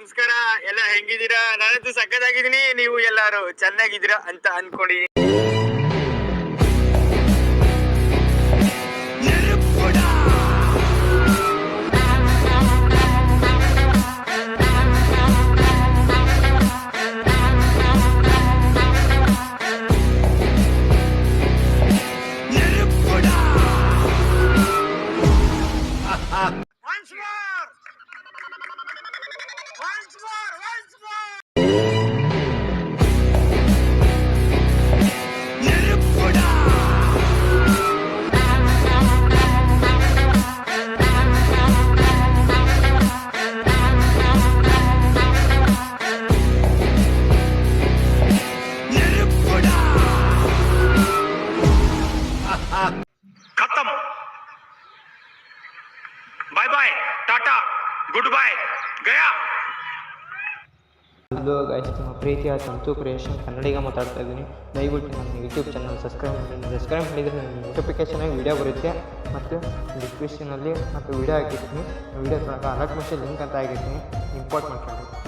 ನಮಸ್ಕಾರ ಎಲ್ಲ ಹೆಂಗಿದ್ದೀರಾ? ನಾನಂತೂ ಸಕ್ಕತ್ತಾಗಿದ್ದೀನಿ ನೀವು ಎಲ್ಲಾರು ಚೆನ್ನಾಗಿದ್ದೀರಾ ಅಂತ ಅನ್ಕೊಂಡಿದೀನಿ bye bye tata good bye गया ಹಲೋ ಗೈಸ್ ನಿಮ್ಮ ಪ್ರೀತಿಯ ಸಂತು ಕ್ರಿಯೇಷನ್ ಕನ್ನಡಿಗ ಮಾತಾಡ್ತಾ ಇದ್ದೀನಿ ದಯವಿಟ್ಟು ನನ್ನ ಯೂಟ್ಯೂಬ್ ಚಾನಲ್ ಸಬ್ಸ್ಕ್ರೈಬ್ ಮಾಡಿ ಸಬ್ಸ್ಕ್ರೈಬ್ ಮಾಡಿದರೆ ನನಗೆ ನೋಟಿಫಿಕೇಷನ್ ಆಗಿ ವೀಡಿಯೋ ಬರುತ್ತೆ ಮತ್ತು ಡಿಸ್ಕ್ರಿಪ್ಷನಲ್ಲಿ ಮತ್ತು ವೀಡಿಯೋ ಹಾಕಿರ್ತೀನಿ ವೀಡಿಯೋ ತನಕ ಅಲರ್ಟ್ ಮೆಸೇಜ್ ಲಿಂಕ್ ಅಂತ ಹಾಕಿರ್ತೀನಿ ಇಂಪೋರ್ಟ್ ಮಾಡ್ಕೊಂಡು